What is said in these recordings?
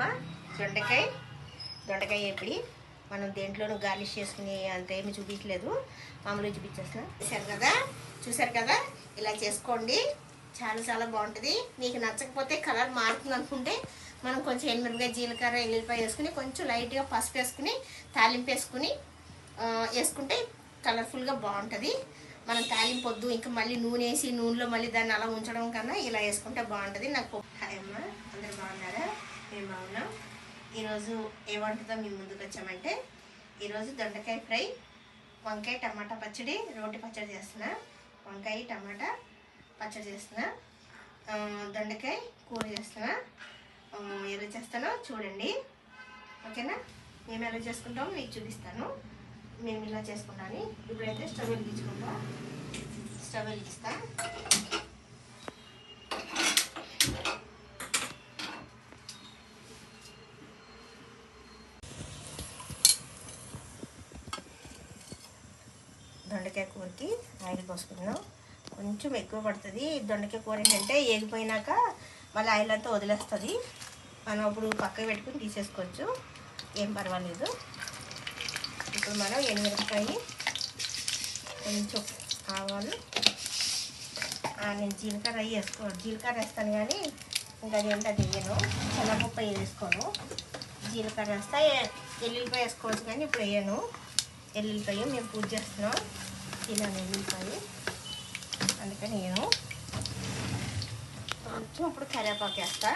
అమ్మా దొండకాయ. దొండకాయ ఎప్పుడు? మనం దేంట్లోనూ గార్లిష్ చేసుకుని అంత ఏమి చూపించలేదు. మామూలుగా చూపించేస్తాం చూసారు కదా? చూసారు కదా? ఇలా చేసుకోండి. చాలా చాలా బాగుంటుంది. మీకు నచ్చకపోతే కలర్ మారుతుంది అనుకుంటే మనం కొంచెం ఎనిమిదిగా జీలకర్ర ఎల్లిపాయ వేసుకుని కొంచెం లైట్గా పసుపు వేసుకుని తాలింపు వేసుకుని వేసుకుంటే కలర్ఫుల్గా బాగుంటుంది. మనం తాలింపు వద్దు ఇంకా మళ్ళీ నూనె వేసి నూనెలో మళ్ళీ దాన్ని అలా ఉంచడం కన్నా ఇలా వేసుకుంటే బాగుంటుంది. నాకు హాయ్ అమ్మ అందరు బాగున్నారా? మేము బాగున్నాం ఈరోజు ఏ వంటతో మేము ముందుకు వచ్చామంటే ఈరోజు దొండకాయ ఫ్రై వంకాయ టమాటా పచ్చడి రోటి పచ్చడి చేస్తున్నా. వంకాయ టమాటా పచ్చడి చేస్తున్నా. దొండకాయ కూర చేస్తున్నా. ఎలా చేస్తానో చూడండి. ఓకేనా? మేము ఎలా చేసుకుంటామో మీకు చూపిస్తాను. మేము ఇలా చేసుకుంటాను ఇప్పుడైతే స్టవ్ వెలిగించుకుంటా స్టవ్ వెలిగిస్తాను దొండకాయ కూరకి ఆయిల్ పోసుకుందాం. కొంచెం ఎక్కువ పడుతుంది. దొండకాయ కూర ఏంటంటే ఏగిపోయినాక మళ్ళీ ఆయిల్ అంతా వదిలేస్తుంది. మనం అప్పుడు పక్కకు పెట్టుకుని తీసేసుకోవచ్చు. ఏం పర్వాలేదు. ఇప్పుడు మనం ఎనిమిరపకాయ కొంచెం ఆవాలు నేను జీలకర్ర అవి వేసుకో జీలకర్ర వేస్తాను కానీ ఇంకా అదేంటో తెలియను వేయను వేసుకోను. జీలకర్ర వేస్తా. ఎల్లుల్లిపాయ వేసుకోవచ్చు కానీ ఇప్పుడు వేయను. ఎల్లుల్లిపాయ మేము పూజ చేస్తున్నాం. తినాను ఎల్లుల్లిపాయ అందుకని నేను కొంచెం ఇప్పుడు కరివేపాకు వేస్తా.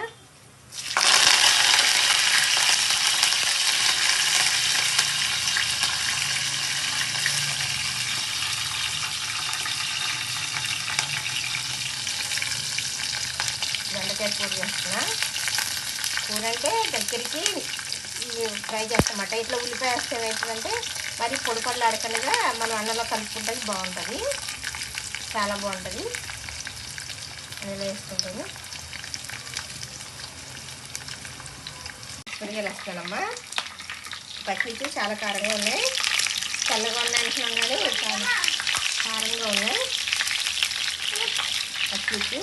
బెండకాయ కూర చేస్తున్నా. కూర అంటే దగ్గరికి ఫ్రై చేస్తామట ఇట్లా ఉల్లిపాయ వేస్తే ఏంటంటే మరి పొడి పొడిలు ఆడకుండా మనం అన్నంలో కలుపుకుంటే బాగుంటుంది. చాలా బాగుంటుంది. నేను వేసుకుంటాను. కూరగాయలు వేస్తానమ్మా పచ్చిమిర్చి చాలా కారంగా ఉన్నాయి. చల్లగా ఉన్నాయి అంటున్నాం కానీ చాలా కారంగా ఉన్నాయి. పచ్చిమిర్చి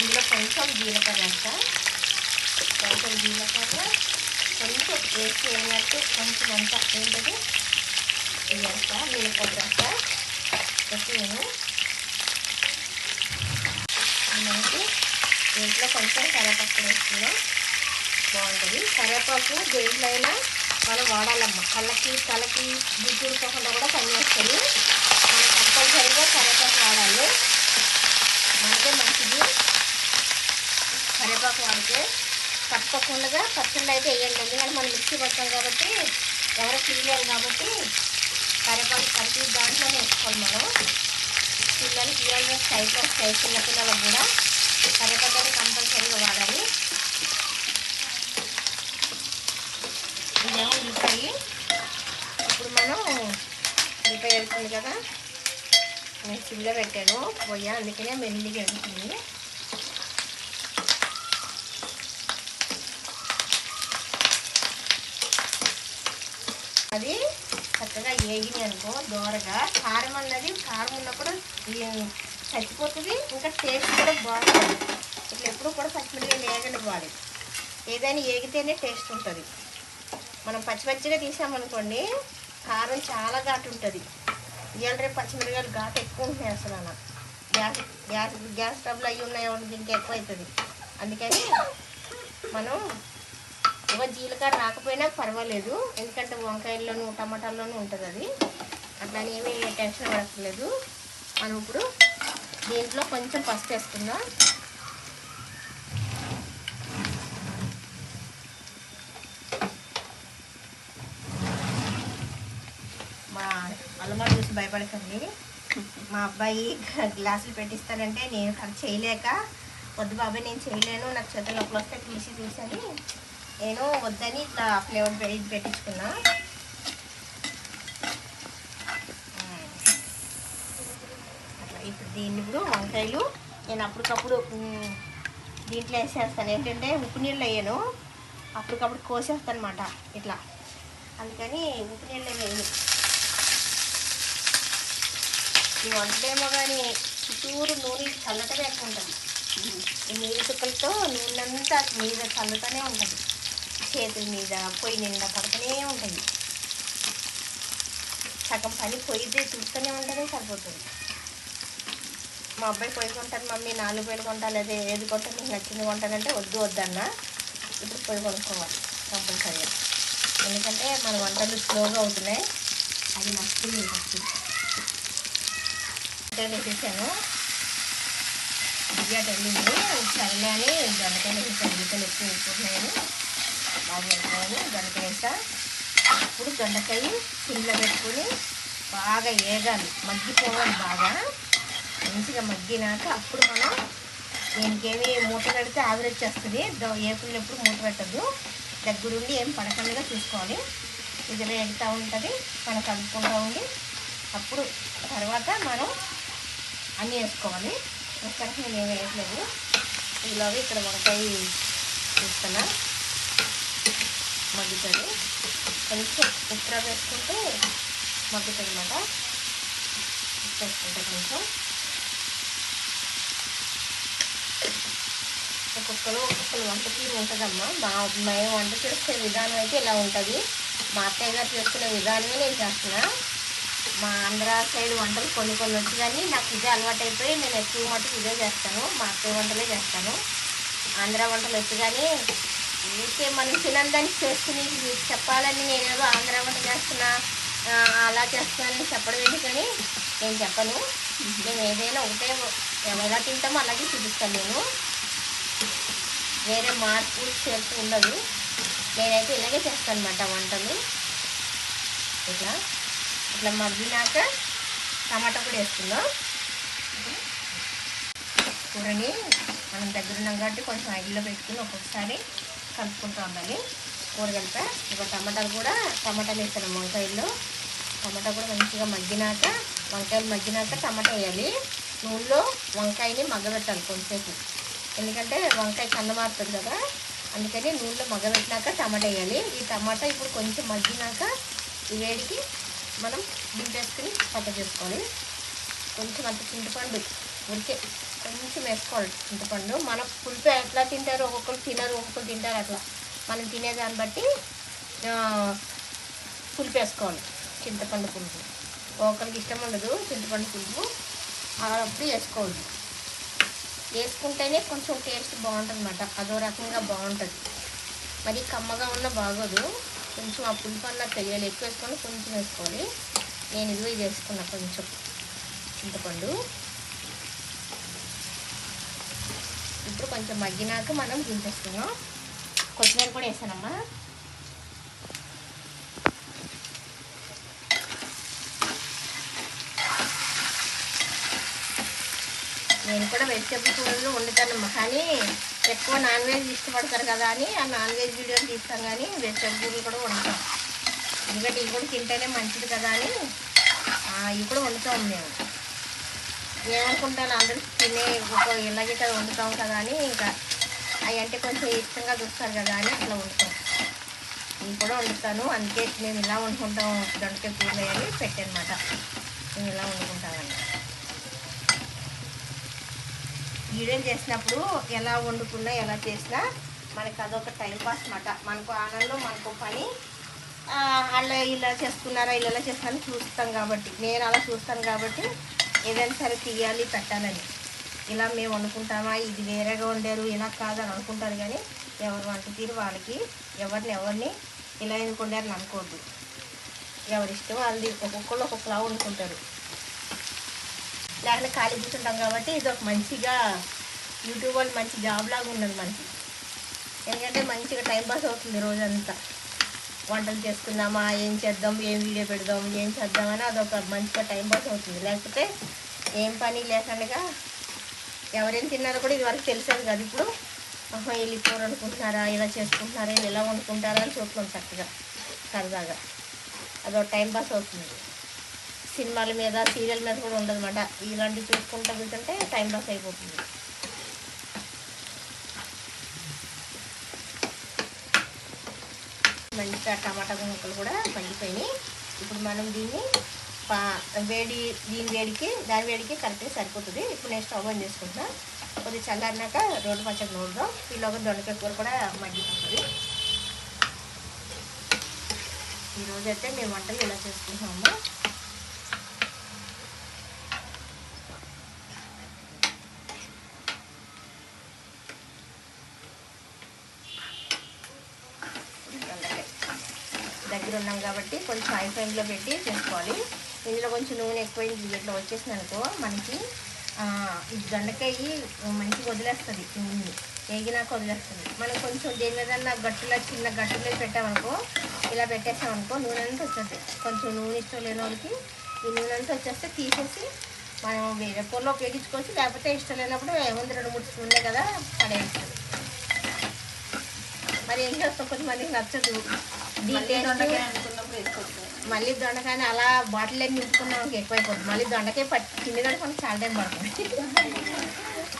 ఇందులో కొంచెం జీలకర్ర వేస్తా కొంచెం జీలకర్ర కొంచెం వేసి అయినట్టు కొంచెం అంత ఏంటది? ఇది వేస్తా మిరపకాయ వేస్తా నేను మనకి దీంట్లో కొంచెం కరివేపాకు వేస్తున్నాం బాగుంటుంది. కరివేపాకు దేంట్లో అయినా మనం వాడాలమ్మ. కళ్ళకి తలకి గుడ్డు కూడా పనిచేస్తుంది. మనం కంపల్సరీగా కరివేపాకు వాడాలి. మనకే మంచి కరివేపాకు వాడితే తప్పకుండా పచ్చళ్ళు అయితే వేయండి. ఎందుకంటే మనం మిక్సీ పడతాం కాబట్టి ఎవరు తీయలేరు కాబట్టి కరివేపాకు ప్రతి దాంట్లోనే వేసుకోవాలి మనం. పిల్లలు పిల్లలు సైట్లో వస్తాయి చిన్న పిల్లలకు కూడా కరివేపాకు కంపల్సరీగా వాడాలి. ఇదేమో ఉంటాయి ఇప్పుడు మనం ఉల్లిపాయ వెళ్తుంది కదా. నేను సిమ్లో పెట్టాను. పొయ్య అందుకనే మెల్లిగా వెళ్తుంది అది చక్కగా ఏగినాయి అనుకో దోరగా. కారం అన్నది కారం ఉన్నప్పుడు చచ్చిపోతుంది. ఇంకా టేస్ట్ కూడా బాగుంటుంది. ఇట్లా ఎప్పుడు కూడా పచ్చిమిరపకాయలు ఏగండి బాడీ ఏదైనా ఏగితేనే టేస్ట్ ఉంటుంది. మనం పచ్చిపచ్చిగా తీసామనుకోండి కారం చాలా ఘాటు ఉంటుంది. ఇవాళ రేపు పచ్చిమిరపకాయలు ఘాటు ఎక్కువ ఉంటున్నాయి అసలు అన్న గ్యాస్ గ్యాస్ గ్యాస్ స్టవ్లు అవి ఉన్నాయి దీనికి ఇంకా ఎక్కువ అవుతుంది. అందుకని మనం ఒక జీలకర్ర రాకపోయినా పర్వాలేదు. ఎందుకంటే వంకాయల్లోనూ టమాటాల్లోనూ ఉంటుంది అది. అట్లానే ఏమీ టెన్షన్ పడట్లేదు మనం ఇప్పుడు దీంట్లో కొంచెం పసుపు వేసుకుందాం. మా అల్లమ్మ చూసి భయపడకండి. మా అబ్బాయి గ్లాసులు పెట్టిస్తానంటే నేను అది చేయలేక వద్దు బాబాయ్ నేను చేయలేను. నాకు చేతుల నొప్పులు వస్తే తీసి తీసని నేను వద్దని ఇట్లా ఫ్లేవర్ పెట్టి పెట్టించుకున్నా. అట్లా ఇప్పుడు దీన్ని ఇప్పుడు వంకాయలు నేను అప్పటికప్పుడు దీంట్లో వేసేస్తాను. ఏంటంటే ఉప్పు నీళ్ళు వేయను. అప్పటికప్పుడు కోసేస్తాను అనమాట ఇట్లా. అందుకని ఉప్పు నీళ్ళు వేయను. ఈ వంటలేమో కానీ చుట్టూరు నూనె చల్లటమే ఎక్కువ ఉంటుంది. ఈ నీరు చుక్కలతో నూనె అంతా మీద చల్లుతూనే ఉంటుంది. చేతుల మీద పొయ్యి నిండా పడుతూనే ఉంటుంది. సగం పని పొయ్యితే చూస్తూనే ఉంటేనే సరిపోతుంది. మా అబ్బాయి పొయ్యి కొంటాను మమ్మీ నాలుగు వేలు కొంటాను అదే ఏది కొంటాను నీకు నచ్చింది కొంటానంటే వద్దు వద్దన్న. ఇప్పుడు పొయ్యి కొనుక్కోవాలి కంపల్సరీగా ఎందుకంటే మన వంటలు స్లోగా అవుతున్నాయి. అది నచ్చింది నచ్చింది అంటే వేసేసాను బియ్యాట వెళ్ళింది సరేలే అని దొండకాయలు వేసాను. గిట్టలు ఎక్కువ వేసుకుంటున్నాయని బాగా వేసుకొని దొండకాయ ఇప్పుడు దొండకాయ సిమ్లో పెట్టుకొని బాగా వేగాలి మగ్గిపోవాలి బాగా. మంచిగా మగ్గినాక అప్పుడు మనం దీనికేమి మూట కడితే ఆవిరి వచ్చేస్తుంది ఏపులు మూట పెట్టద్దు. దగ్గరుండి ఏం పడకుండా చూసుకోవాలి. ఇదిలో ఎగుతూ ఉంటుంది. మనం కలుపుకుంటూ ఉండి అప్పుడు తర్వాత మనం అన్నీ వేసుకోవాలి. ఒకసారి నేను ఏం వేయట్లేదు. ఈలోగా ఇక్కడ వంకాయ చూస్తున్నా మగ్గుతుంది. కొంచెం ఉప్పు వేసుకుంటే మగ్గుతుంది అన్నమాట. వేసుకుంటే కొంచెం. ఒక్కొక్కరు ఒక్కొక్కరు వంట తీరు ఉంటుందమ్మా. మా మేము వంట చేసే విధానం అయితే ఇలా ఉంటుంది. మా అత్తయ్య గారు చేసుకునే విధానమే నేను చేస్తున్నా. మా ఆంధ్ర సైడ్ వంటలు కొన్ని కొన్ని వచ్చి కానీ నాకు ఇదే అలవాటు అయిపోయి నేను ఎక్కువ మటుకు ఇదే చేస్తాను. మా అత్తయ్య వంటలే చేస్తాను. ఆంధ్ర వంటలు వచ్చి కానీ ఊరికే మనం తినందానికి చేసుకుని మీకు చెప్పాలని నేనేదో ఆంధ్ర వంట చేస్తున్నా అలా చేస్తున్నానని చెప్పడం ఎందుకని నేను చెప్పను. మేము ఏదైనా ఒకటే ఎలా తింటామో అలాగే చూపిస్తాను నేను. వేరే మార్పు చేర్పు ఉండదు. నేనైతే ఇలాగే చేస్తాను అనమాట వంటలు. ఇట్లా ఇట్లా మగ్గినాక టమాటా కూడా వేసుకుందాం. కూరని మనం దగ్గర ఉన్నాం కాబట్టి కొంచెం ఐడిలో పెట్టుకుని ఒక్కొక్కసారి కలుపుకుంటూ ఉండాలి. కూర కలిపా ఇక టమాటాలు కూడా టమాటాలు వేసాను వంకాయల్లో టమాటా కూడా మంచిగా మగ్గినాక వంకాయలు మగ్గినాక టమాటా వేయాలి. నూనెలో వంకాయని మగ్గబెట్టాలి కొంచెంసేపు ఎందుకంటే వంకాయ కన్న మారుతుంది కదా అందుకని నూనెలో మగ్గబెట్టినాక టమాటా వేయాలి. ఈ టమాటా ఇప్పుడు కొంచెం మగ్గినాక ఈ వేడికి మనం దింపేసుకుని పక్క చేసుకోవాలి. కొంచెం అంత చింతపండు ఉరికే కొంచెం వేసుకోవాలి చింతపండు. మన పులుపు ఎట్లా తింటారు ఒక్కొక్కరు తినరు ఒక్కొక్కరు తింటారు అట్లా. మనం తినేదాన్ని బట్టి పులుపు వేసుకోవాలి చింతపండు పులుపు. ఒక్కరికి ఇష్టం ఉండదు చింతపండు పులుపు. అప్పుడు వేసుకోవాలి. వేసుకుంటేనే కొంచెం టేస్ట్ బాగుంటుందన్నమాట. అదో రకంగా బాగుంటుంది. మరి కమ్మగా ఉన్న బాగోదు. కొంచెం ఆ పులుపు అన్న తెలియాలి ఎక్కువ వేసుకొని కొంచెం వేసుకోవాలి. నేను ఇది వేసుకున్నా కొంచెం చింతపండు. ఇప్పుడు కొంచెం మగ్గినాక మనం దించేస్తున్నాం కొత్తిమీర కూడా వేసానమ్మా. నేను కూడా వెజిటేబుల్ కూరలు వండుతానమ్మా కానీ ఎక్కువ నాన్ వెజ్ ఇష్టపడతారు కదా అని ఆ నాన్ వెజ్ వీడియోలు తీస్తాం కానీ వెజిటేబుల్ కూరలు కూడా వండుతాం ఎందుకంటే ఇవి కూడా తింటేనే మంచిది కదా అని ఇవి కూడా వండుతాం మేము. ఏమనుకుంటాను అందరూ తినే ఒక ఇలాగే కదా వండుతాం కదా అని ఇంకా అవి అంటే కొంచెం ఇష్టంగా చూస్తారు కదా అని అట్లా వండుతాం. నేను కూడా వండుతాను. అందుకే మేము ఇలా వండుకుంటాం దొండకాయ కూరలు అని పెట్టానమాట. మేము ఇలా వండుకుంటామని వీడియో చేసినప్పుడు ఎలా వండుకున్నా ఎలా చేసినా మనకి అదొక టైం పాస్ మనకు ఆనందం మనకు పని. వాళ్ళ ఇలా చేసుకున్నారా ఇలా ఇలా చేస్తారని చూస్తాం కాబట్టి. నేను అలా చూస్తాను కాబట్టి ఏదైనా సరే తీయాలి పెట్టాలని. ఇలా మేము వండుకుంటామా ఇది వేరేగా వండారు ఇలా కాదని అనుకుంటారు కానీ ఎవరు వంట తీరు వాళ్ళకి ఎవరిని ఎవరిని ఇలా ఎందుకు వండారని అనుకోవద్దు. ఎవరి ఇష్టం వాళ్ళది ఒక్కొక్కళ్ళు ఒక్కొక్కలా వండుకుంటారు. లేకపోతే ఖాళీ కూర్చుంటాం కాబట్టి ఇది ఒక మంచిగా యూట్యూబ్ వాళ్ళు మంచి జాబ్ లాగా ఉన్నది మనకి ఎందుకంటే మంచిగా టైం పాస్ అవుతుంది రోజంతా. వంటలు చేసుకుందామా ఏం చేద్దాం? ఏం వీడియో పెడదాం? ఏం చేద్దామని అదొక మంచిగా టైం పాస్ అవుతుంది. లేకపోతే ఏం పని లేకుండా ఎవరేం తిన్నారో కూడా ఇదివరకు తెలిసేది కదా. ఇప్పుడు వెళ్ళిపోరనుకుంటున్నారా వీళ్ళు కూర వండుకుంటున్నారా? ఇలా చేసుకుంటున్నారా? వీళ్ళు ఇలా వండుకుంటారా? అని చూస్తున్నాం చక్కగా. సరదాగా. అదొక టైం పాస్ అవుతుంది. సినిమాల మీద సీరియల్ మీద కూడా ఉండదనమాట ఇలాంటివి చూసుకుంటూ వెళ్తుంటే టైం పాస్ అయిపోతుంది. మంచిగా టమాటా ముక్కలు కూడా మండిపోయినాయి ఇప్పుడు మనం దీన్ని పా- వేడి దీని వేడికి దాని వేడికి కరెక్ట్గా సరిపోతుంది. ఇప్పుడు నేను స్టవ్ ఆన్ చేసుకుంటున్నా. కొద్దిగా చల్లారినాక రోడ్డు పచ్చడి నూరుదాం. ఈలోగా దొండకాయ కూర కూడా మగ్గిపోతుంది. ఈరోజు అయితే మేము వంటలు ఇలా చేసుకుంటున్నాము దొండకాయ దగ్గర ఉన్నాం కాబట్టి కొంచెం హై ఫ్లేమ్లో పెట్టి చేసుకోవాలి. ఇందులో కొంచెం నూనె ఎక్కువైంది ఇట్లా వచ్చేసింది అనుకో మనకి దొండకాయ మంచిగా వదిలేస్తుంది నూనె. వేగినాక వదిలేస్తుంది. మనం కొంచెం దేని మీద గట్టులో చిన్న గట్టులో పెట్టామనుకో ఇలా పెట్టేసామనుకో నూనె అంతా వచ్చేస్తుంది కొంచెం నూనె ఇష్టం లేని వాళ్ళకి ఈ నూనె అంతా వచ్చేస్తే తీసేసి మనం వేరే కూరలో ఉపయోగించుకోవచ్చు లేకపోతే ఇష్టం లేనప్పుడు ఏముంది రెండు మూడు స్పూన్లే కదా పడేస్తుంది మరి ఏం చేస్తాం? కొంతమందికి నచ్చదు. దీని మళ్ళీ దొండకాయని అలా బాటిల్ అన్ని నింపుకున్నాం ఎక్కువైపోతుంది మళ్ళీ దొండకాయ పట్టి కూడా మనకి చాలా టైం పడుతుంది.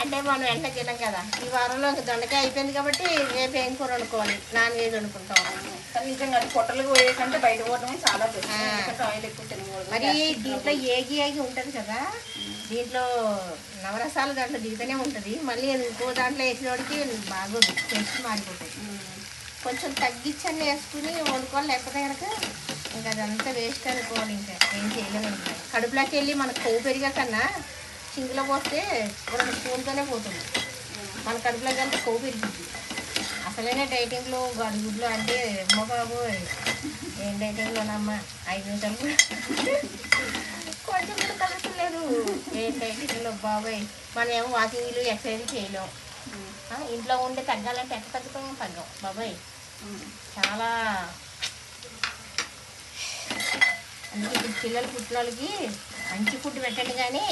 అంటే మనం వెంటనే తినాం కదా. ఈ వారంలో ఇంక దొండకాయ అయిపోయింది కాబట్టి రేపు ఏం కూర వండుకోవాలి? నాన్ వెజ్ వండుకుంటాం నిజంగా పొట్టలకు పోయే కంటే బయట పోవడమే చాలా ఆయిల్ ఎక్కువ తినకూడదు. మరి దీంట్లో. ఏగి ఏగి ఉంటుంది కదా. దీంట్లో నవరసాలు దాంట్లో దిగుతూనే ఉంటుంది. మళ్ళీ ఇంకో దాంట్లో వేసేవాడికి బాగోదు. టేస్ట్ మారిపోతాయి. కొంచెం తగ్గించండి వేసుకుని వండుకోవాలి. లేకపోతే కనుక ఇంకా అదంతా వేస్ట్ అనుకోవాలి ఇంకా. ఏం చేయలేము ఇంకా. కడుపులోకి వెళ్ళి మనకు కొవ్వు పెరిగా కన్నా సింగిలో పోస్తే రెండు స్పూన్తోనే పోతుంది. మన కడుపులోకి వెళ్తే కొవ్వు పెరిగింది అసలైన డైటింగ్లో గడుగుడ్లు అంటే అమ్మ బాబు ఏం డైటింగ్లోనమ్మా ఐదు నిమిషాలు కొంచెం కూడా తగ్గట్లేదు ఏం డైటింగ్లో బాబాయ్. మనం ఏమో వాకింగ్లు ఎక్సర్సైజ్ చేయలేం. ఉమ్. ఆ, ఇంట్లో ఉండి తగ్గాలంటే ఎక్కడ తగ్గుతాం తగ్గం బాబాయ్. చాలా అందుకే ఇప్పుడు పిల్లలు పుట్టిన వాళ్ళకి మంచి ఫుడ్ పెట్టండి కానీ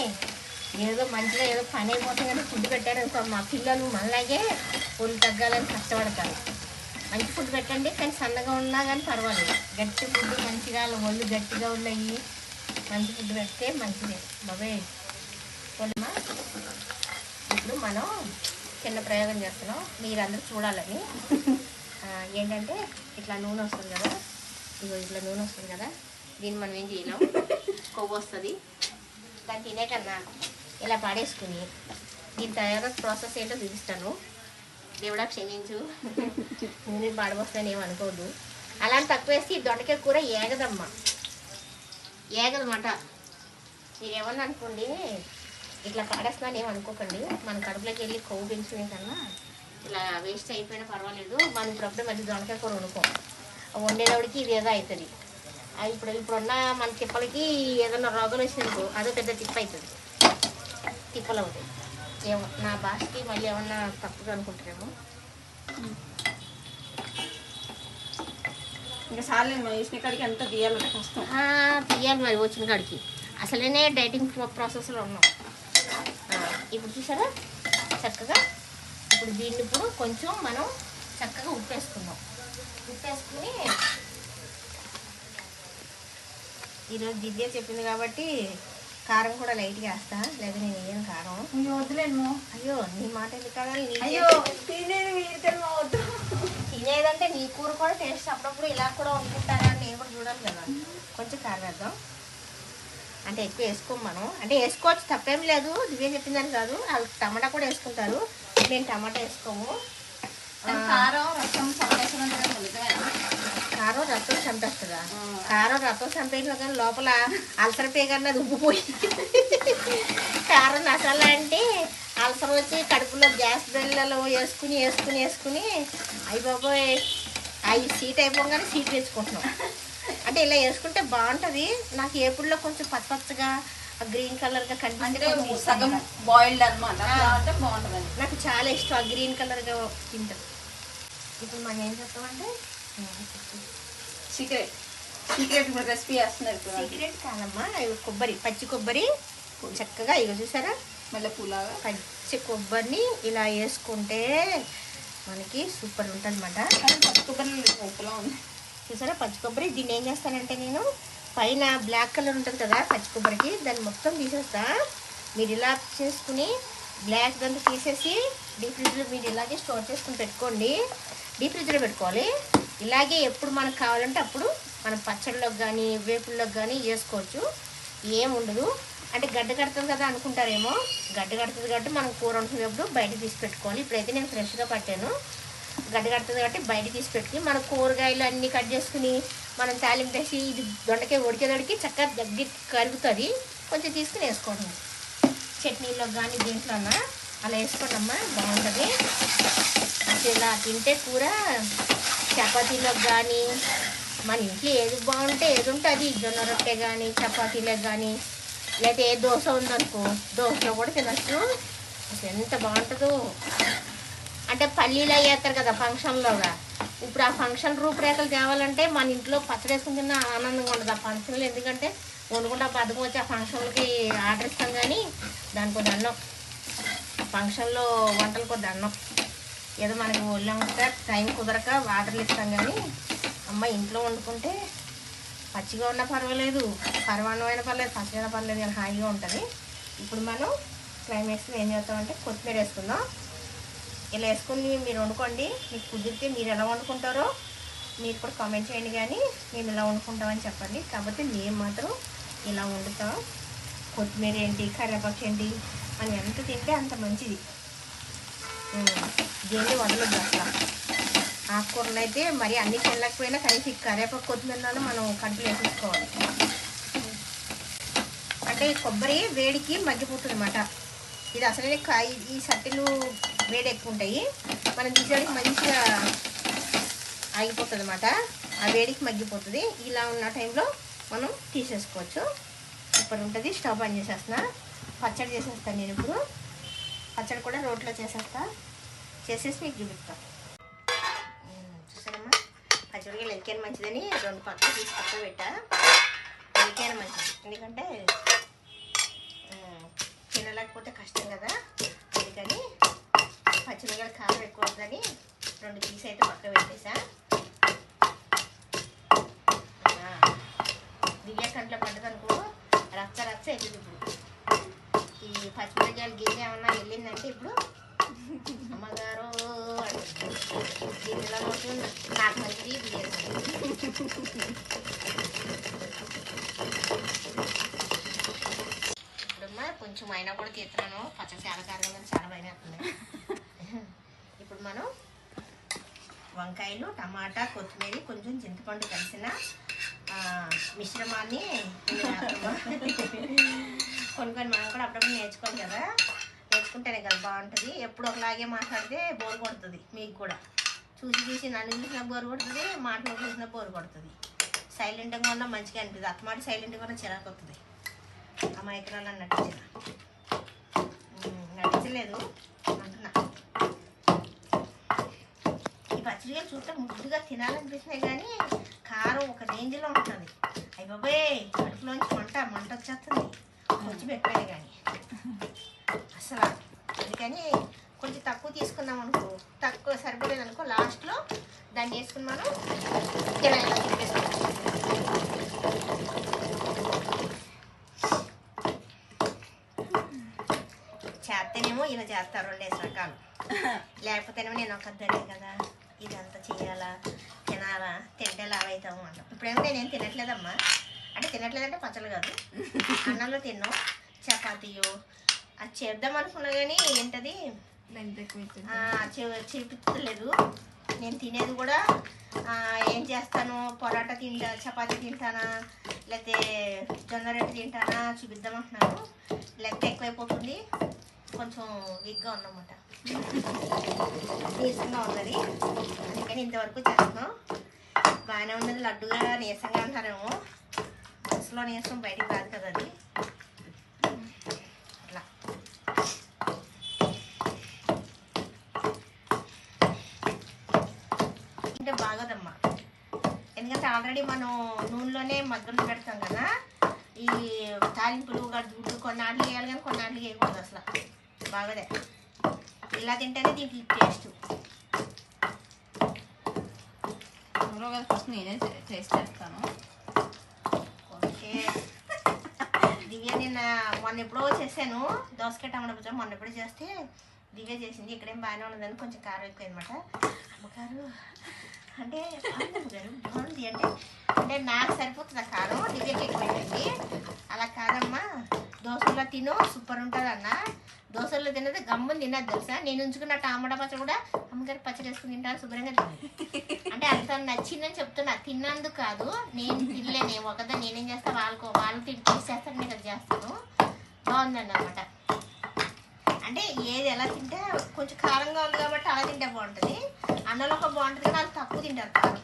ఏదో మంచిగా ఏదో పని అయిపోతుంది కానీ ఫుడ్ పెట్టారు మా పిల్లలు మళ్ళాగే ఒళ్ళు తగ్గాలని కష్టపడతారు. మంచి ఫుడ్ పెట్టండి కానీ సన్నగా ఉన్నా కానీ పర్వాలేదు. గట్టి ఫుడ్ మంచిగా ఒళ్ళు గట్టిగా ఉన్నాయి. మంచి ఫుడ్ పెడితే మంచిదే. బాబాయ్. పొలమా ఇప్పుడు మనం చిన్న ప్రయోగం చేస్తున్నాం. మీరందరూ చూడాలని. ఏంటంటే ఇట్లా నూనె వస్తుంది కదా. ఇగో ఇట్లా నూనె వస్తుంది కదా. దీన్ని మనం ఏం చేయలేం. కొవ్వు వస్తుంది. దాన్ని తినే కన్నా ఇలా పాడేసుకుని దీని తయారు ప్రాసెస్ ఏంటో చూపిస్తాను. దేవుడా క్షమించు. నేను పాడబోస్తాను ఏం అనుకోదు అలాంటి తక్కువ వేసి ఈ దొండకాయ కూర ఏగదమ్మా. ఏగదన్నమాట. మీరు ఏమన్నా అనుకోండి ఇట్లా పాడేస్తున్నాను ఏమి అనుకోకండి. మన కడుపులోకి వెళ్ళి కొవ్వు పెంచుకునే కన్నా ఇలా వేస్ట్ అయిపోయినా పర్వాలేదు. మనం ఇప్పుడప్పుడే మళ్ళీ దొండకాయ కూర వండుకోం. వండేటోడికి ఇది ఏదో అవుతుంది. ఇప్పుడు ఇప్పుడున్న మన తిప్పలకి ఏదైనా రోగాలు వచ్చినందుకు అదో పెద్ద తిప్ప అవుతుంది తిప్పలు అవుతాయి ఏమో నా భాషకి మళ్ళీ ఏమన్నా తప్పుగా అనుకుంటారేమో ఇంకా సార్లు వేసిన కాడికి ఎంత తీయాలంటే కష్టం. తీయాలి మరి వచ్చిన కాడికి. అసలేనే డైటింగ్ ప్రాసెస్లో ఉన్నాం. ఇప్పుడు చూసారా? చక్కగా ఇప్పుడు దీన్ని ఇప్పుడు కొంచెం మనం చక్కగా ఉప్పు వేసుకుందాం ఉప్పు వేసుకుని ఈరోజు దివ్య చెప్పింది కాబట్టి కారం కూడా లైట్గా వేస్తా లేదా నేను వేయను కారం. అయ్యో వద్దులేను అయ్యో నీ మాట ఎందుకు నీ అయ్యో తినేది మీరు తినేదంటే నీ కూర కూడా టేస్ట్ అప్పుడప్పుడు ఇలా కూడా వండుకుంటారా అని నేను కూడా చూడాలి కదా. కొంచెం కారం వేద్దాం. అంటే ఎక్కువ వేసుకోం మనం. అంటే వేసుకోవచ్చు తప్పేం లేదు. దివ్య చెప్పిందని కాదు. వాళ్ళు టమాటా కూడా వేసుకుంటారు. నేను టమాటా వేసుకోము. కారం రసం నిజమేనా కారం రసం చంపేస్తుందా. కారం రసం చంపేసిన కానీ లోపల అల్సర్ పేగన్నది అది ఉబ్బిపోయి. కారం మసాలా అంటే అల్సర్ వచ్చి కడుపులో గ్యాస్ బెల్లలో వేసుకుని వేసుకుని వేసుకుని అయ్యి బాబోయ్ అవి సీట్ అయిపోగానే సీట్ తెచ్చుకుంటున్నాం. అంటే ఇలా వేసుకుంటే బాగుంటుంది. నాకు ఏపుడులో కొంచెం పచ్చ పచ్చగా గ్రీన్ కలర్గా అంటే కనిపిస్తే సగం బాయిల్డ్ అనమాట బాగుంటుంది నాకు చాలా ఇష్టం ఆ గ్రీన్ కలర్గా తింటాం. ఇప్పుడు మనం ఏం చేస్తామంటే సీక్రెట్ సీక్రెట్ ఇప్పుడు రెసిపీ వేస్తున్నారు. సీక్రెట్ కాదమ్మా ఇవి కొబ్బరి పచ్చి కొబ్బరి. చక్కగా ఇక చూసారా? మళ్ళీ పులాగా పచ్చి కొబ్బరిని ఇలా వేసుకుంటే మనకి సూపర్ ఉంటుంది అనమాట పచ్చి కొబ్బరి ఉప్పులా ఉంది. చూసారా? పచ్చి కొబ్బరి దీన్ని ఏం చేస్తానంటే నేను పైన బ్లాక్ కలర్ ఉంటుంది కదా పచ్చి కొబ్బరికి దాన్ని మొత్తం తీసేస్తా. మీరు ఇలా చేసుకుని బ్లాక్ దాన్ని తీసేసి డీప్ ఫ్రిడ్జ్లో మీరు ఇలాగే స్టోర్ చేసుకుని పెట్టుకోండి. డీప్ ఫ్రిడ్జ్లో పెట్టుకోవాలి. ఇలాగే ఎప్పుడు మనకు కావాలంటే అప్పుడు మనం పచ్చళ్ళలోకి కానీ వేపుల్లోకి కానీ వేసుకోవచ్చు. ఏముండదు అంటే గడ్డ కడుతుంది కదా అనుకుంటారేమో. గడ్డ కడుతుంది కాబట్టి మనం కూర వండుకునేప్పుడు బయట తీసి పెట్టుకోవాలి. ఇప్పుడైతే నేను ఫ్రెష్గా పట్టాను. గడ్డ కడుతుంది కాబట్టి బయట తీసి పెట్టుకుని మన కూరగాయలు అన్నీ కట్ చేసుకుని మనం తాలింపు వేసి ఇది దొండకాయ ఉడికేదడికి చక్కగా దగ్గర కరుగుతుంది. కొంచెం తీసుకుని వేసుకోవడం చట్నీలో కానీ దీంట్లో అలా వేసుకోండమ్మా. బాగుంటుంది. ఇలా తింటే కూర చపాతీలకు కానీ మన ఇంట్లో ఏది బాగుంటే ఏది ఉంటే అది జొన్న రొట్టె కానీ చపాతీలకు కానీ లేకపోతే ఏ దోశ ఉందనుకో దోశలో కూడా తినచ్చు. అసలు ఎంత బాగుంటుందో. అంటే పల్లీలు అయ్యేస్తారు కదా ఫంక్షన్లోగా. ఇప్పుడు ఆ ఫంక్షన్ రూపురేఖలు తేవాలంటే మన ఇంట్లో పచ్చడి వేసుకుని తిన్న ఆనందంగా ఉండదు. ఆ ఫంక్షన్లు ఎందుకంటే వండుకుంటా బద్దకం వచ్చి ఆ ఫంక్షన్లకి ఆర్డర్ ఇస్తాం కానీ దానికి ఒక దండం. ఫంక్షన్లో వంటలకు కొద్ది దండం. ఏదో మనకి ఒళ్ళంతా టైం కుదరక వాటర్లు ఇస్తాం కానీ అమ్మ ఇంట్లో వండుకుంటే పచ్చిగా ఉన్నా పర్వాలేదు పర్వాణమైన పర్లేదు పచ్చిగా పర్లేదు కానీ హాయిగా ఉంటుంది. ఇప్పుడు మనం క్లైమాక్స్లో ఏం చేస్తామంటే కొత్తిమీర వేసుకుందాం. ఇలా వేసుకుని మీరు వండుకోండి. మీకు కుదిరితే మీరు ఎలా వండుకుంటారో మీరు కూడా కామెంట్ చేయండి కానీ మేము ఇలా వండుకుంటామని చెప్పండి. కాకపోతే మేము మాత్రం ఇలా వండుతాం. కొత్తిమీర ఏంటి కరివేపాకు ఏంటి మనం ఎంత తింటే అంత మంచిది. దేన్ని వదలొద్దు అసలు ఆకుకూరలు అయితే మరి అన్ని తినలేకపోయినా కనీసం ఈ కరివేపాకు మనం కడుపులు వేసేసుకోవాలి. అంటే కొబ్బరి వేడికి మగ్గిపోతుంది అనమాట ఇది అసలే కాయ ఈ సట్టెలు వేడి ఎక్కువ ఉంటాయి. మనం తీసేయడానికి మంచిగా ఆగిపోతుంది అనమాట ఆ వేడికి మగ్గిపోతుంది. ఇలా ఉన్న టైంలో మనం తీసేసుకోవచ్చు. ఇప్పుడు ఉంటుంది స్టవ్ ఆన్ చేసేస్తున్నా. పచ్చడి చేసేస్తాను నేను ఇప్పుడు. పచ్చడి కూడా రోట్లో చేసేస్తా. చేసేసి మీకు చూపిస్తాను చూసారమ్మా? పచ్చడికి లెంకాయన మంచిదని రెండు పక్కన తీసి పక్క పెట్టా. లెంకాయన మంచిది. ఎందుకంటే తినలేకపోతే కష్టం కదా. అందుకని పచ్చిమిరకాయలు కారం ఎక్కువ వద్దని రెండు పీస్ అయితే పక్క పెట్టేసా. ఆ, కంట్లో పడ్డదనుకో రచ్చ రచ్చ అవుతుంది ఇప్పుడు ఈ పచ్చిమిరకాయలు గిన్నె ఏమన్నా వెళ్ళిందంటే ఇప్పుడు అమ్మగారు గిన్నెలో నాకు మంచిది ఇప్పుడమ్మా కొంచెం అయినా కూడా తీస్తున్నాను. పచ్చ చాలా చాలా భయం ఇప్పుడు మనం వంకాయలు టమాటా కొత్తిమీర కొంచెం చింతపండు కలిసిన మిశ్రమాన్ని కొనుక్కొని కొన్ని కొన్ని మనం కూడా అప్పుడప్పుడు నేర్చుకోవాలి కదా. నేర్చుకుంటేనే కదా బాగుంటుంది. ఎప్పుడు ఒకలాగే మాట్లాడితే బోర్ కొడుతుంది మీకు కూడా. చూసి చూసి నన్ను చూసిన బోర్ కొడుతుంది మాటలు చూసిన బోర్ కొడుతుంది. సైలెంట్గా ఉన్నా మంచిగా అనిపిస్తుంది. అత్తమాట సైలెంట్గా ఉన్న చిరాకు వస్తుంది. అమాయకురాలు నటించిన నటించలేదు. అంటున్నా. ఈ పచ్చడిగా చూస్తే ముద్దుగా తినాలనిపిస్తున్నాయి కానీ కారం ఒక రేంజ్లో ఉంటుంది. అయిపోయి బాబాయ్ మంట మంట వచ్చేస్తుంది. కొంచెం ఎక్కువే కానీ అసలు అందుకని కొంచెం తక్కువ తీసుకున్నాం అనుకో తక్కువ సరిపడేది అనుకో లాస్ట్లో దాన్ని వేసుకుని మనం తినాలి చెప్పేసుకుంటాం చేస్తేనేమో ఇలా చేస్తారు రెండేసి రకాలు లేకపోతేనేమో నేను ఒక దాన్ని కదా ఇదంతా చేయాలా తినాలా తింటే లావైతాము అంటాం ఇప్పుడేమో నేనేం తినట్లేదమ్మా తినట్లేదంటే పచ్చలు కాదు. అన్నంలో తిన్నాం. చపాతీయో. అది చేద్దాం అనుకున్నా కానీ ఏంటది? చేపించలేదు నేను తినేది కూడా ఏం చేస్తాను? పొరాటా తింటా చపాతీ తింటానా? లేకపోతే జొన్న రొట్టె తింటానా? చూపిద్దాం అంటున్నాను. లెక్క ఎక్కువైపోతుంది. కొంచెం వీక్గా ఉన్నమాట నీరసంగా ఉన్నది. అందుకని ఇంతవరకు చేస్తున్నాం. బాగానే ఉన్నది. లడ్డుగా నీరసంగా అంటారేమో మనసులో నీరసం బయటికి రాదు కదా అది అట్లా. అంటే బాగోదమ్మా. ఎందుకంటే ఆల్రెడీ మనం నూనెలోనే మగ్గలు పెడతాం కదా ఈ తాలింపులు గడ్డు కొన్నాళ్ళు వేయాలి కానీ కొన్నాళ్ళు వేయకూడదు అసలు. బాగోదే. ఇలా తింటేనే దీనికి టేస్ట్. ఫస్ట్ నేనే టేస్ట్ చేస్తాను. దివ్య నిన్న మొన్న ఎప్పుడో చేశాను. దోసకాయ టమాటా పుచ్చ మొన్న ఎప్పుడో చేస్తే దివ్య చేసింది. ఇక్కడేం బాగానే ఉన్నదని కొంచెం కారం ఎక్కువ అనమాట అమ్మగారు అంటే "బాగుంది బాగుంది. అంటే అంటే నాకు సరిపోతుంది ఆ కారం? దివ్యకి ఎక్కువైపోయింది. అలా కాదమ్మా. దోశల్లో తిను సూపర్ ఉంటుంది అన్న. దోశల్లో తిన్నది గమ్ముని తినదు తెలుసా? నేను ఉంచుకున్న టమాటా పచ్చడి కూడా అమ్మగారు పచ్చడి వేసుకుని తింటాను శుభ్రంగా తిన్నాను అంటే అంత నచ్చిందని చెప్తున్నా. తిన్నందుకు కాదు నేను తినలేను ఒకదా నేనేం చేస్తాను వాళ్ళకో వాళ్ళు తిని చేస్తాను నేను అది చేస్తాను. బాగుందండి అనమాట అంటే ఏది ఎలా తింటే కొంచెం కారంగా ఉంది కాబట్టి అలా తింటే బాగుంటుంది. అన్నలో ఒక బాగుంటుంది కానీ వాళ్ళు తక్కువ తింటారు. కారం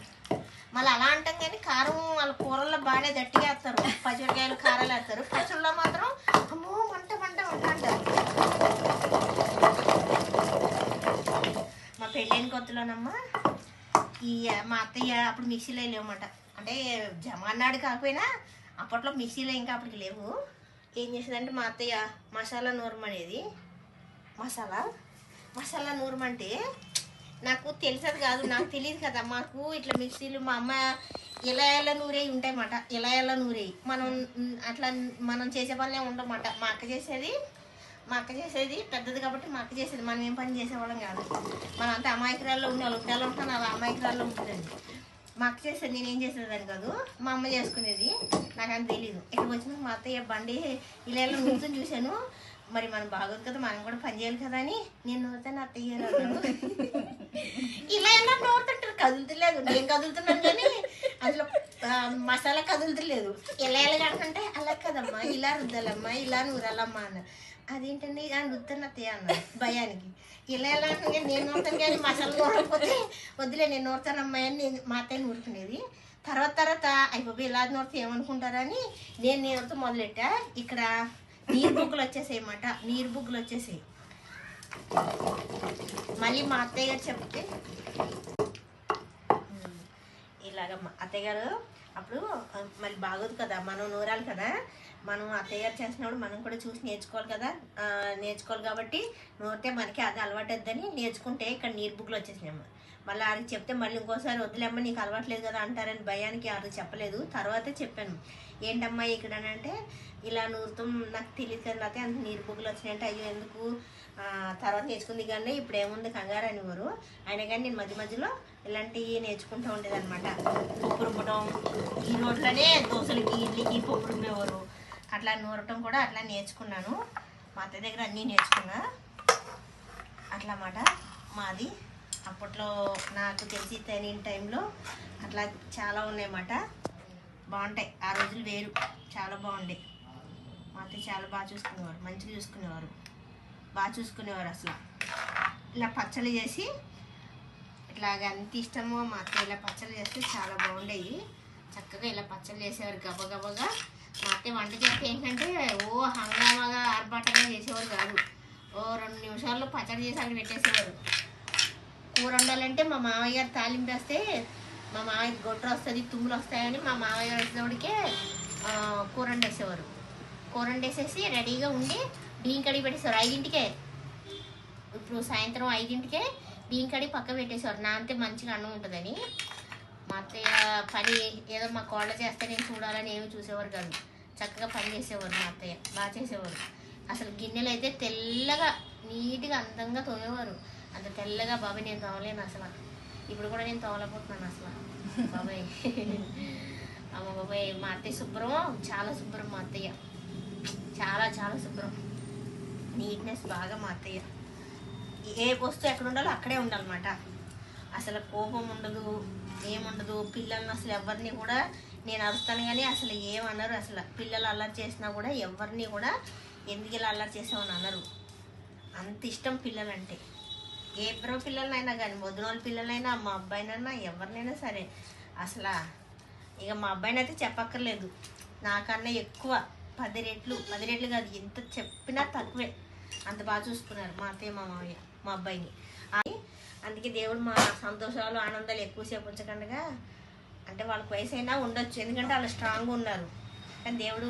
మళ్ళీ అలా అంటాం కానీ కారం వాళ్ళ కూరల్లో బాగానే గట్టిగా వేస్తారు. పచ్చిమిరకాయలు కారాలు వేస్తారు. పచ్చళ్ళలో మాత్రం అమ్మో మంట మంట మంట అంటారు. మా పెళ్ళైన కొత్తలోనమ్మా ఈ మా అత్తయ్య అప్పుడు మిక్సీలో లేవమాట. అంటే జమానాడు కాకపోయినా అప్పట్లో మిక్సీలో ఇంకా అప్పటికి లేవు. ఏం చేసిందంటే మా అత్తయ్య మసాలా నూరమనేది. మసాలా? మసాలా నూరమంటే నాకు తెలిసేది కాదు నాకు తెలియదు కదా. మాకు ఇట్లా మిక్సీలు మా అమ్మ ఇలా ఎలా నూరేవి ఉంటాయన్నమాట. ఇలా ఎలా నూరేవి మనం అట్లా మనం చేసే పనులే ఉండమాట మా అక్క చేసేది మా అక్క చేసేది పెద్దది కాబట్టి మా అక్క చేసేది. మనం ఏం పని చేసేవాళ్ళం కాదు. మనం అంతా అమాయకురాల్లో ఉండాలి ఉండాలి ఉంటాను అలా అమాయకురాల్లో ఉంటుందండి. మా అక్క చేసేది నేనేం చేసేదాన్ని కాదు. మా అమ్మ చేసుకునేది. నాకు అంత తెలియదు ఇక్కడికి వచ్చినాక మా అత్తయ్య బండి ఇలా ఎలా నూరుతుంది చూశాను. మరి మనం బాగోదు కదా మనం కూడా పని చేయాలి కదా అని నేను నూరుతాను అత్తయ్య ఇలా ఎలా నూరుతుంటారు? కదులుతలేదు. నేను కదులుతున్నాను కానీ అందులో మసాలా కదులుతలేదు. ఎలా ఎలా అంటే అలా కదమ్మా ఇలా రుద్దాలమ్మా ఇలా నూరాలమ్మా అన్న అదేంటండి? ఆ రుద్దాను అత్తయ్య అన్న భయానికి. ఇలా ఎలా అంటే నేను నూరుతాను కానీ మసాలా నూరకపోతే వద్దులే నేను నూరుతానమ్మా అని నేను మా అత్తయ్య నూరుకునేది. తర్వాత తర్వాత అయిపోయి ఇలా నూరితే ఏమనుకుంటారని నేను నూరుతూ మొదలెట్టా. ఇక్కడ నీరు బుగ్గులు వచ్చేసాయి అన్నమాట నీరు బుగ్గులు వచ్చేసాయి మళ్ళీ మా అత్తయ్య గారు చెప్తే ఇలాగ మా అత్తయ్య గారు అప్పుడు మళ్ళీ బాగోదు కదా మనం నూరాలి కదా. మనం అత్తయ్య గారు చేసినప్పుడు మనం కూడా చూసి నేర్చుకోవాలి కదా. నేర్చుకోవాలి కాబట్టి నూరితే మనకి అది అలవాటద్దని నేర్చుకుంటే ఇక్కడ నీరు బుక్లు వచ్చేసినాయమ్మ మళ్ళీ ఆడికి చెప్తే మళ్ళీ ఇంకోసారి వదిలేమ్మా నీకు అలవాట్లేదు కదా అంటారని భయానికి ఆడికి చెప్పలేదు. తర్వాతే చెప్పాను. ఏంటమ్మా ఇక్కడ అంటే ఇలా నూరుతాం నాకు తెలియదు కదా అయితే అంత నీరు బుగ్గులు వచ్చినాయంటే అయ్యో ఎందుకు? తర్వాత నేర్చుకుంది కానీ ఇప్పుడు ఏముంది కంగారు అనేవారు అయినా కానీ నేను మధ్య మధ్యలో ఇలాంటివి నేర్చుకుంటూ ఉండేదన్నమాట. అనమాట పప్పు రుబ్బటం ఈ రోడ్లోనే దోశలకి ఇడ్లీకి పప్పు రుబ్బేవారు అట్లా నూరటం కూడా అట్లా నేర్చుకున్నాను. మా అత్త దగ్గర అన్నీ నేర్చుకున్నా. అట్లా మాట మాది. అప్పట్లో నాకు తెలిసి తెలియని టైంలో అట్లా చాలా ఉన్నాయన్నమాట. బాగుంటాయి. ఆ రోజులు వేరు. చాలా బాగుండే. మా అత్త చాలా బాగా చూసుకునేవారు. మంచిగా చూసుకునేవారు. బాగా చూసుకునేవారు అసలు. ఇలా పచ్చళ్ళు చేసి ఇట్లాగ ఎంత ఇష్టమో మా అత్త ఇలా పచ్చళ్ళు చేస్తే చాలా బాగుండేవి. చక్కగా ఇలా పచ్చళ్ళు చేసేవారు. గబగబగా మా అత్త వంట చేస్తే ఏంటంటే ఓ హంగామాగా ఆర్భాటంగా చేసేవారు కాదు. ఓ రెండు నిమిషాల్లో పచ్చడి చేసి అక్కడ పెట్టేసేవారు. కూర వండాలంటే మా మామయ్య గారు తాలింపు వేస్తే మా మామయ్య గొట్ర వస్తుంది తుమ్ములు వస్తాయని మా మామయ్య గారు కూర వండేసేవారు కూర వండేసేసి రెడీగా ఉండి బియ్యం కడిగి పెట్టేసేవారు. ఐదింటికే. ఇప్పుడు సాయంత్రం ఐదింటికే బియ్యం కడిగి పక్క పెట్టేసేవారు. నా అంతే మంచిగా అన్నం ఉంటుందని. మా అత్తయ్య పని ఏదో మా కోళ్ళ చేస్తే నేను చూడాలని ఏమి చూసేవారు కాదు. చక్కగా పని చేసేవారు మా అత్తయ్య. బాగా చేసేవారు. అసలు గిన్నెలు అయితే తెల్లగా నీట్గా అందంగా తోమేవారు. అంత తెల్లగా బాబాయ్ నేను తోమలేను అసలు. ఇప్పుడు కూడా నేను తోమలేకపోతున్నాను అసలు. బాబాయ్. అమ్మ బాబాయ్ మా అత్తయ్య శుభ్రం చాలా శుభ్రం మా అత్తయ్య. చాలా చాలా శుభ్రం. నీట్నెస్ బాగా మా అత్తయ్య. ఏ వస్తువు ఎక్కడ ఉండాలో అక్కడే ఉండాలన్నమాట. అసలు కోపం ఉండదు ఏముండదు పిల్లల్ని అసలు ఎవరిని కూడా నేను అరుస్తాను కానీ అసలు ఏమన్నారు అసలు. పిల్లలు అల్లరి చేసినా కూడా ఎవరిని కూడా ఎందుకు ఇలా అల్లరి చేసామని అన్నారు అంత ఇష్టం పిల్లలంటే. ఏ ఇద్దరు పిల్లలైనా కానీ వదినోళ్ళ పిల్లలైనా మా అబ్బాయినైనా ఎవరినైనా సరే అసలు ఇక మా అబ్బాయిని అయితే చెప్పక్కర్లేదు. నాకన్నా ఎక్కువ పది రెట్లు పది రెట్లు కాదు ఎంత చెప్పినా తక్కువే. అంత బాగా చూసుకున్నారు మా అత్తయ్య మా మామయ్య మా అబ్బాయిని. అందుకే దేవుడు మా సంతోషాలు ఆనందాలు ఎక్కువసేపు ఉంచకుండా అంటే వాళ్ళకి వయసు అయినా ఉండొచ్చు. ఎందుకంటే వాళ్ళు స్ట్రాంగ్గా ఉన్నారు. కానీ దేవుడు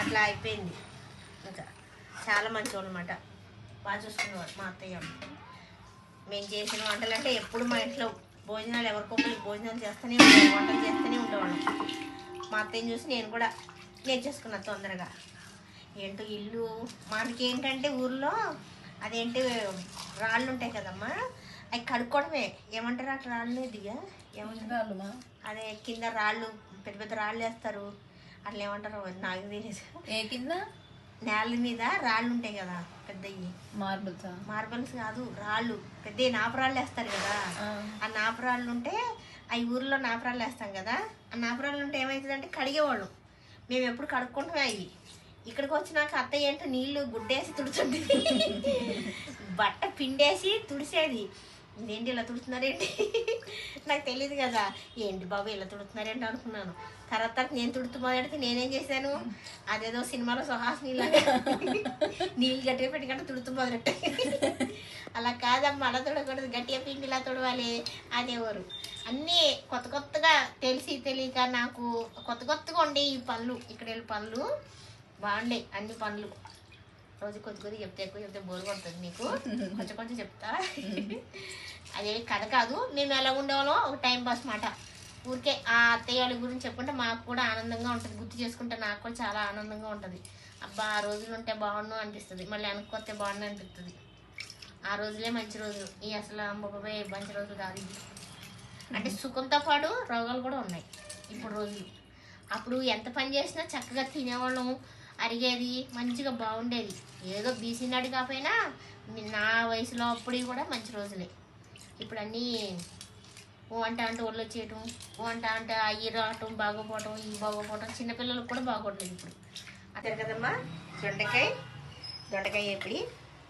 అట్లా అయిపోయింది. ఇంకా చాలా మంచివాళ్ళు అనమాట బాగా చూసుకునేవారు మా అత్తయ్య మేము చేసిన వంటలు అంటే ఎప్పుడు మా ఇంట్లో భోజనాలు ఎవరికొకరికి భోజనాలు చేస్తూనే ఉండేవాళ్ళం వంటలు చేస్తూనే ఉండేవాళ్ళం. మా అత్తయ్యని చూసి నేను కూడా నేర్చేసుకున్నా తొందరగా. ఏంటో ఇల్లు మనకి ఏంటంటే ఊర్లో అదేంటి రాళ్ళు ఉంటాయి కదమ్మా అవి కడుక్కోవడమే. ఏమంటారు అట్లా రాళ్ళు దిగా ఏమంటారు? అదే కింద రాళ్ళు పెద్ద పెద్ద రాళ్ళు వేస్తారు. అట్లా ఏమంటారు నాకు తెలియదు. ఏ కింద? నేల మీద రాళ్ళు ఉంటాయి కదా. పెద్దవి మార్బుల్సా? మార్బల్స్ కాదు రాళ్ళు. పెద్ద నాపరాళ్ళు వేస్తారు కదా. ఆ. నాపరాళ్ళు ఉంటే అవి ఊర్లో నాపరాళ్ళు వేస్తాం కదా. ఆ నాపరాళ్ళు ఉంటే ఏమవుతుందంటే కడిగేవాళ్ళం. మేము ఎప్పుడు కడుక్కుంటామే అవి ఇక్కడికి వచ్చినాక అత్తయ్య ఏంటో నీళ్ళు గుడ్డేసి తుడుతుంది బట్ట పిండేసి తుడిసేది. ఇదేంటి ఇలా తుడుతున్నారేంటి? నాకు తెలియదు కదా. ఏంటి బాబు ఇలా తుడుతున్నారేంటి అనుకున్నాను. తర్వాత నేను తుడుతూ మొదలెడితే నేనేం చేశాను? అదేదో సినిమాలో సుహాస్ లాగా నీళ్ళు గట్టిగా పెట్టుకుంటే తుడుతూ మొదలెట్ట. అలా కాదమ్మా అలా తుడకూడదు. గట్టిగా పిండిలా తుడవాలి అదేవారు అన్నీ కొత్త కొత్తగా తెలిసి తెలియక నాకు కొత్త కొత్తగా ఉండే ఈ పనులు. ఇక్కడ వెళ్ళి పనులు బాగుండే అన్ని పనులు. రోజు కొద్ది కొద్ది చెప్తే ఎక్కువ చెప్తే బోర్ కొడుతుంది నీకు. కొంచెం కొంచెం చెప్తా. అదే కథ కాదు. మేము ఎలా ఉండేవాళ్ళం? ఒక టైం పాస్ మాట. ఊరికే ఆ అత్తయ్య వాళ్ళ గురించి చెప్పుకుంటే మాకు కూడా ఆనందంగా ఉంటుంది. గుర్తు చేసుకుంటే నాకు కూడా చాలా ఆనందంగా ఉంటుంది. అబ్బా ఆ రోజులు ఉంటే బాగుండు అనిపిస్తుంది. మళ్ళీ వెనక్కి బాగుండు అనిపిస్తుంది. ఆ రోజులే మంచి రోజులు. ఈ అసలు అమ్మబాబే మంచి రోజులు కాదు అంటే సుఖంతో పాటు రోగాలు కూడా ఉన్నాయి. ఇప్పుడు రోజులు. అప్పుడు ఎంత పని చేసినా చక్కగా తినేవాళ్ళం అరిగేది మంచిగా బాగుండేది. ఏదో బీసీ నాడు కాకపోయినా నా వయసులో అప్పుడు కూడా మంచి రోజులే. ఇప్పుడు అన్నీ ఓ అంట అంటే ఒళ్ళు వచ్చేయటం ఓ అంట అంటే అయ్యి రావటం బాగోపోవటం ఇవి బాగోపోవటం చిన్నపిల్లలకు కూడా బాగోట్లేదు ఇప్పుడు. అంతే కదమ్మా దొండకాయ దొండకాయ ఇప్పుడు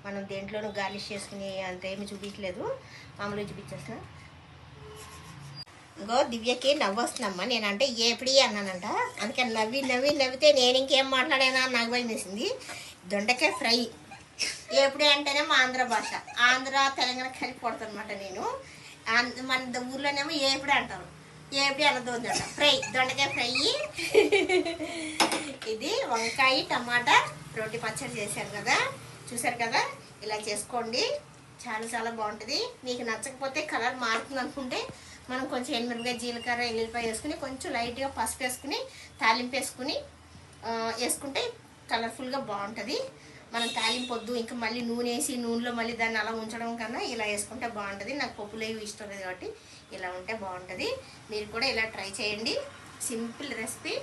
మనం దేంట్లోనూ గార్లిష్ చేసుకుని అంత ఏమి చూపించలేదు. మామూలుగా చూపించేస్తున్నా. ఇంకో దివ్యకి నవ్వు వస్తుందమ్మా నేనంటే ఏపిడి అన్నానంట. అందుకని నవ్వి నవ్వి నవ్వితే నేను ఇంకేం మాట్లాడానా? నాకు భయం వేసింది. దొండకాయ ఫ్రై. ఏపిడి అంటేనే మా ఆంధ్ర భాష. ఆంధ్ర తెలంగాణ కలిపి కొడతానమాట నేను. మన ద- ఊర్లోనేమో ఏపిడి అంటారు. ఏపిడి అనదు అంట ఫ్రై దొండకాయ ఫ్రై. ఇది వంకాయ టమాటా రోటి పచ్చడి చేశారు కదా. చూశారు కదా? ఇలా చేసుకోండి. చాలా చాలా బాగుంటుంది. మీకు నచ్చకపోతే కలర్ మారుతుంది అనుకుంటే మనం కొంచెం ఎనిమిదిగా జీలకర్ర ఎల్లిపాయ వేసుకుని కొంచెం లైట్గా పసుపు వేసుకుని తాలింపు వేసుకుని వేసుకుంటే కలర్ఫుల్గా బాగుంటుంది. మనం తాలింపు వద్దు ఇంకా మళ్ళీ నూనె వేసి నూనెలో మళ్ళీ దాన్ని అలా ఉంచడం కన్నా ఇలా వేసుకుంటే బాగుంటుంది. నాకు పప్పులు ఏవి ఇష్టం లేదు కాబట్టి ఇలా ఉంటే బాగుంటుంది. మీరు కూడా ఇలా ట్రై చేయండి. సింపుల్ రెసిపీ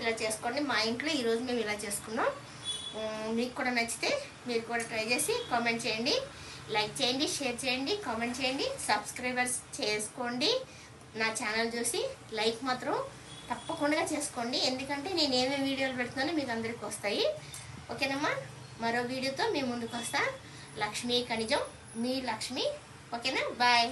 ఇలా చేసుకోండి. మా ఇంట్లో ఈరోజు మేము ఇలా చేసుకున్నాం. మీకు కూడా నచ్చితే మీరు కూడా ట్రై చేసి కామెంట్ చేయండి. లైక్ చేయండి షేర్ చేయండి కామెంట్ చేయండి సబ్స్క్రైబర్స్ చేసుకోండి. నా ఛానల్ చూసి లైక్ మాత్రం తప్పకుండా చేసుకోండి. ఎందుకంటే నేను ఏమేమి వీడియోలు పెడుతున్నానో మీకు అందరికీ వస్తాయి. ఓకేనమ్మా? మరో వీడియోతో మేము ముందుకు వస్తా. లక్ష్మీ ఖనిజం మీ లక్ష్మి. ఓకేనా? బాయ్.